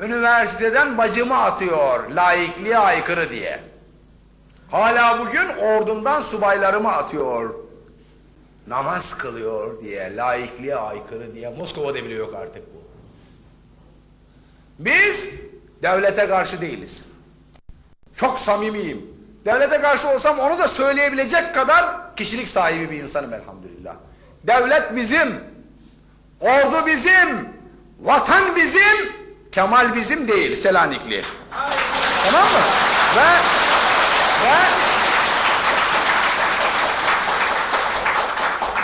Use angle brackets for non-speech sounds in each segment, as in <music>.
üniversiteden bacımı atıyor laikliğe aykırı diye. Hala bugün ordumdan subaylarımı atıyor. Namaz kılıyor diye, laikliğe aykırı diye. Moskova'da bile yok artık bu. Biz devlete karşı değiliz. Çok samimiyim. Devlete karşı olsam onu da söyleyebilecek kadar kişilik sahibi bir insanım elhamdülillah. Devlet bizim, ordu bizim, vatan bizim, Kemal bizim değil Selanikli. Tamam mı? Ve, ve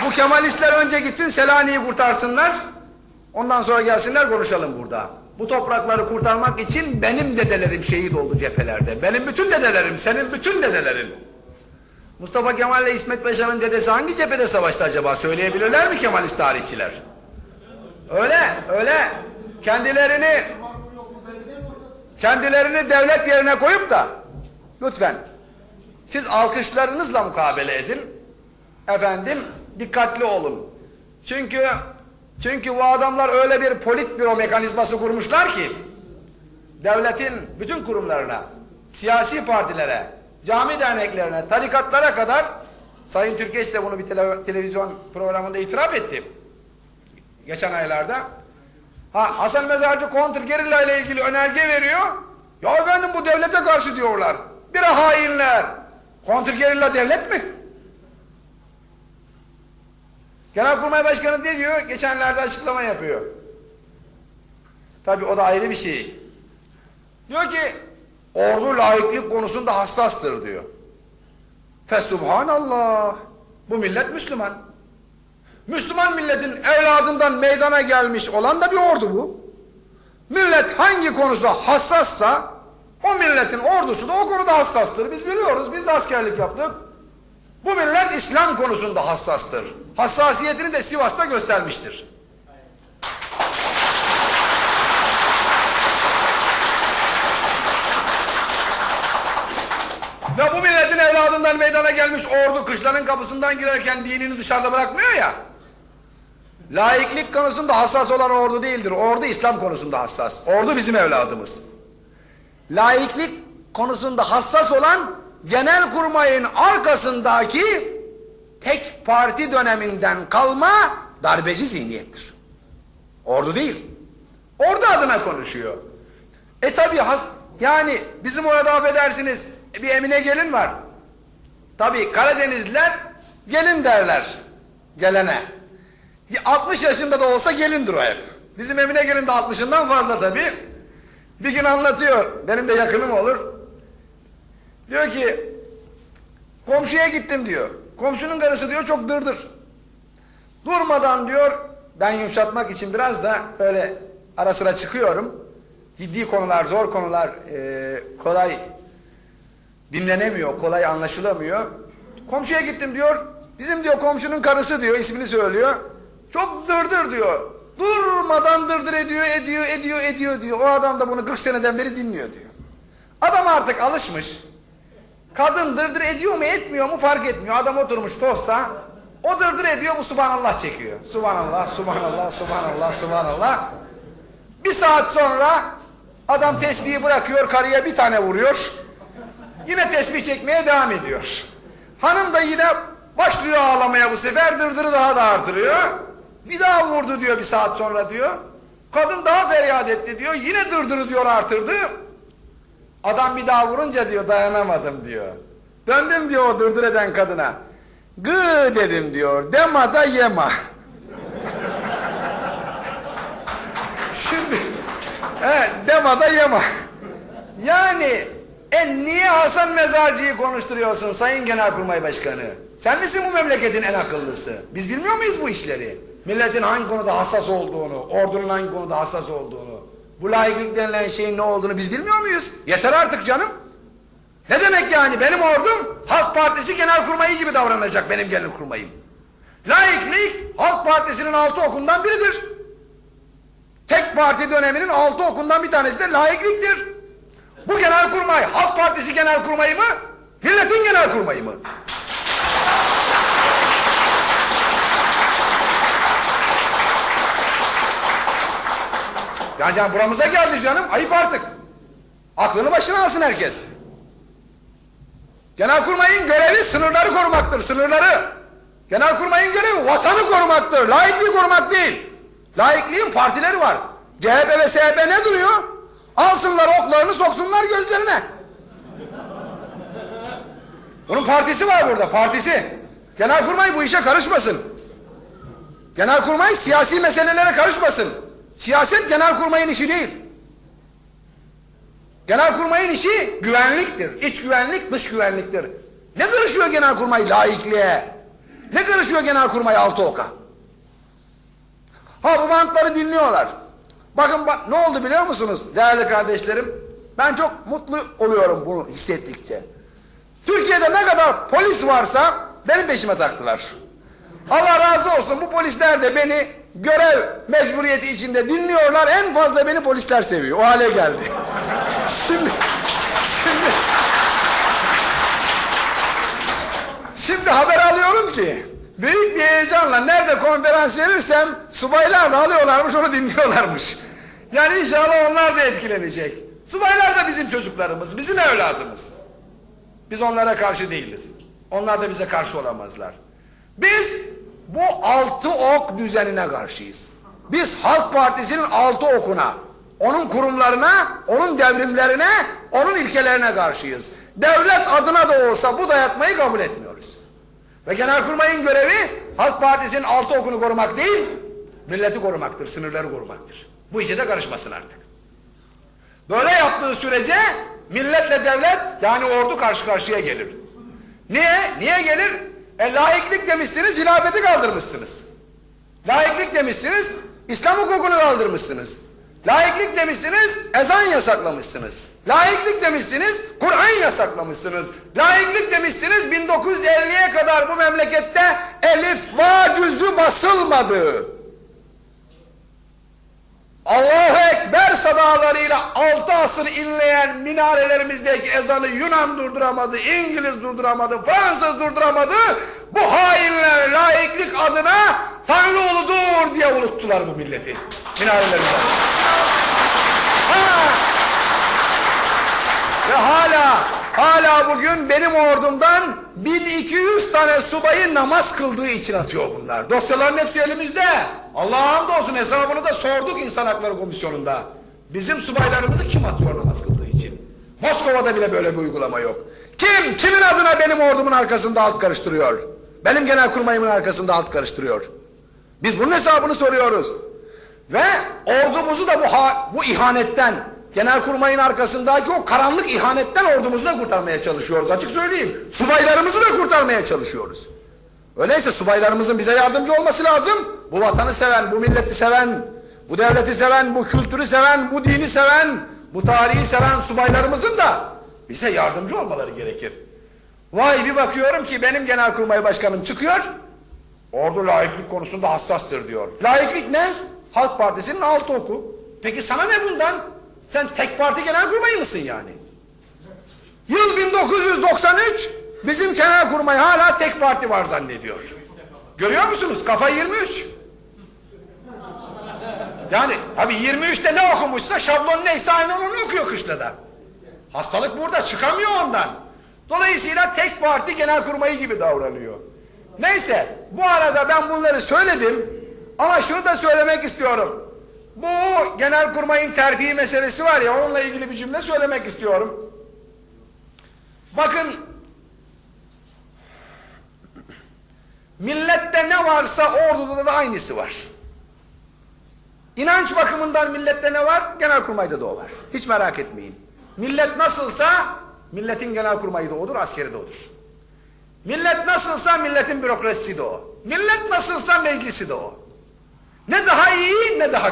bu Kemalistler önce gitsin Selanik'i kurtarsınlar. Ondan sonra gelsinler konuşalım burada. Bu toprakları kurtarmak için benim dedelerim şehit oldu cephelerde. Benim bütün dedelerim, senin bütün dedelerin. Mustafa Kemal ile İsmet Paşa'nın dedesi hangi cephede savaştı acaba? Söyleyebilirler mi Kemalist tarihçiler? Öyle, öyle. Kendilerini kendilerini devlet yerine koyup da lütfen siz alkışlarınızla mukabele edin. Efendim dikkatli olun. Çünkü çünkü bu adamlar öyle bir politbüro mekanizması kurmuşlar ki devletin bütün kurumlarına, siyasi partilere, cami derneklerine, tarikatlara kadar Sayın Türkeş de bunu bir tele- televizyon programında itiraf etti. Geçen aylarda. Ha, Hasan Mezarcı kontrgerilla ile ilgili önerge veriyor. Ya efendim bu devlete karşı diyorlar. Bir hainler. Kontrgerilla devlet mi? Genelkurmay Başkanı ne diyor? Geçenlerde açıklama yapıyor. Tabi o da ayrı bir şey. Diyor ki ordu laiklik konusunda hassastır diyor. Fesubhanallah. Bu millet Müslüman. Müslüman milletin evladından meydana gelmiş olan da bir ordu bu. Millet hangi konuda hassassa o milletin ordusu da o konuda hassastır. Biz biliyoruz. Biz de askerlik yaptık. Bu millet İslam konusunda hassastır. Hassasiyetini de Sivas'ta göstermiştir. Ve bu milletin evladından meydana gelmiş ordu kışlanın kapısından girerken dinini dışarıda bırakmıyor ya. Laiklik konusunda hassas olan ordu değildir. Ordu İslam konusunda hassas. Ordu bizim evladımız. Laiklik konusunda hassas olan genel kurmayın arkasındaki tek parti döneminden kalma darbeci zihniyettir. Ordu değil. Ordu adına konuşuyor. E tabi yani bizim orada affedersiniz bir Emine gelin var. Tabi Karadenizliler gelin derler gelene. 60 yaşında da olsa gelindir o hep. Bizim Emine gelin de 60'ından fazla tabi. Bir gün anlatıyor. Benim de yakınım olur. Diyor ki komşuya gittim diyor. Komşunun karısı diyor çok dırdır. Durmadan diyor ben yumuşatmak için biraz da öyle ara sıra çıkıyorum. Ciddi konular, zor konular e, kolay dinlenemiyor, kolay anlaşılamıyor. Komşuya gittim diyor. Bizim diyor komşunun karısı diyor, ismini söylüyor. Çok dırdır diyor. Durmadan dırdır ediyor, ediyor, ediyor, ediyor diyor. O adam da bunu 40 seneden beri dinliyor diyor. Adam artık alışmış. Kadın dırdır ediyor mu etmiyor mu fark etmiyor. Adam oturmuş posta. O dırdır ediyor bu subhanallah çekiyor. Subhanallah, subhanallah, subhanallah, subhanallah. Bir saat sonra adam tesbihi bırakıyor karıya bir tane vuruyor. Yine tesbih çekmeye devam ediyor. Hanım da yine başlıyor ağlamaya bu sefer dırdırı daha da artırıyor. Bir daha vurdu diyor bir saat sonra diyor. Kadın daha feryat etti diyor. Yine dırdırı diyor artırdı. Adam bir daha vurunca diyor dayanamadım diyor. Döndüm diyor o dırdır eden kadına. Gı dedim diyor. Dema da yema. <laughs> Şimdi evet, dema da yema. Yani e niye Hasan Mezarcı'yı konuşturuyorsun Sayın Genelkurmay Başkanı? Sen misin bu memleketin en akıllısı? Biz bilmiyor muyuz bu işleri? Milletin hangi konuda hassas olduğunu, ordunun hangi konuda hassas olduğunu, bu laiklik denilen şeyin ne olduğunu biz bilmiyor muyuz? Yeter artık canım. Ne demek yani benim ordum Halk Partisi Genelkurmayı gibi davranacak benim Genelkurmayım. Laiklik Halk Partisi'nin altı okundan biridir. Tek parti döneminin altı okundan bir tanesi de laikliktir. Bu genelkurmay Halk Partisi genelkurmayı mı? Milletin genelkurmayı mı? Yani can buramıza geldi canım. Ayıp artık. Aklını başına alsın herkes. Genelkurmay'ın görevi sınırları korumaktır, sınırları. Genelkurmay'ın görevi vatanı korumaktır, laikliği korumak değil. Laikliğin partileri var. CHP ve SHP ne duruyor? Alsınlar oklarını soksunlar gözlerine. Bunun partisi var burada, partisi. Genelkurmay bu işe karışmasın. Genelkurmay siyasi meselelere karışmasın. Siyaset genelkurmayın işi değil. Genelkurmayın işi güvenliktir. İç güvenlik, dış güvenliktir. Ne karışıyor genelkurmay laikliğe? Ne karışıyor genelkurmay altı oka? Ha bu bantları dinliyorlar. Bakın bak, ne oldu biliyor musunuz değerli kardeşlerim? Ben çok mutlu oluyorum bunu hissettikçe. Türkiye'de ne kadar polis varsa benim peşime taktılar. Allah razı olsun bu polisler de beni görev mecburiyeti içinde dinliyorlar. En fazla beni polisler seviyor. O hale geldi. şimdi şimdi şimdi haber alıyorum ki büyük bir heyecanla nerede konferans verirsem subaylar da alıyorlarmış onu dinliyorlarmış. Yani inşallah onlar da etkilenecek. Subaylar da bizim çocuklarımız, bizim evladımız. Biz onlara karşı değiliz. Onlar da bize karşı olamazlar. Biz bu altı ok düzenine karşıyız. Biz Halk Partisi'nin altı okuna, onun kurumlarına, onun devrimlerine, onun ilkelerine karşıyız. Devlet adına da olsa bu dayatmayı kabul etmiyoruz. Ve Genelkurmay'ın görevi Halk Partisi'nin altı okunu korumak değil, milleti korumaktır, sınırları korumaktır. Bu işe de karışmasın artık. Böyle yaptığı sürece milletle devlet yani ordu karşı karşıya gelir. Niye? Niye gelir? E laiklik demişsiniz, hilafeti kaldırmışsınız. Laiklik demişsiniz, İslam hukukunu kaldırmışsınız. Laiklik demişsiniz, ezan yasaklamışsınız. Laiklik demişsiniz, Kur'an yasaklamışsınız. Laiklik demişsiniz, 1950'ye kadar bu memlekette elif va cüzü basılmadı. Allahu Ekber sadalarıyla altı asır inleyen minarelerimizdeki ezanı Yunan durduramadı, İngiliz durduramadı, Fransız durduramadı. Bu hainler laiklik adına Tanrı uludur diye unuttular bu milleti minarelerimizden. Ha! Ve hala, hala bugün benim ordumdan 1200 tane subayı namaz kıldığı için atıyor bunlar. Dosyaların hepsi elimizde. Allah'a hamdolsun hesabını da sorduk İnsan Hakları Komisyonu'nda. Bizim subaylarımızı kim atıyor namaz kıldığı için? Moskova'da bile böyle bir uygulama yok. Kim, kimin adına benim ordumun arkasında alt karıştırıyor? Benim genelkurmayımın arkasında alt karıştırıyor. Biz bunun hesabını soruyoruz. Ve ordumuzu da bu, ha, bu ihanetten, genelkurmayın arkasındaki o karanlık ihanetten ordumuzu da kurtarmaya çalışıyoruz. Açık söyleyeyim. Subaylarımızı da kurtarmaya çalışıyoruz. Öyleyse subaylarımızın bize yardımcı olması lazım. Bu vatanı seven, bu milleti seven, bu devleti seven, bu kültürü seven, bu dini seven, bu tarihi seven subaylarımızın da bize yardımcı olmaları gerekir. Vay bir bakıyorum ki benim genelkurmay başkanım çıkıyor. Ordu laiklik konusunda hassastır diyor. Laiklik ne? Halk Partisi'nin altı oku. Peki sana ne bundan? Sen tek parti genelkurmayı mısın yani? Yıl 1993 bizim genelkurmay hala tek parti var zannediyor. Görüyor musunuz? Kafa 23. Yani tabi 23'te ne okumuşsa şablon neyse aynen onu okuyor kışlada. Hastalık burada çıkamıyor ondan. Dolayısıyla tek parti genelkurmayı gibi davranıyor. Neyse bu arada ben bunları söyledim ama şunu da söylemek istiyorum. Bu genelkurmayın terfihi meselesi var ya onunla ilgili bir cümle söylemek istiyorum. Bakın millette ne varsa orduda da aynısı var. İnanç bakımından millette ne var? Genelkurmayda da o var. Hiç merak etmeyin. Millet nasılsa milletin genelkurmayı da odur, askeri de odur. Millet nasılsa milletin bürokrasisi de o. Millet nasılsa meclisi de o. Ne daha iyi ne daha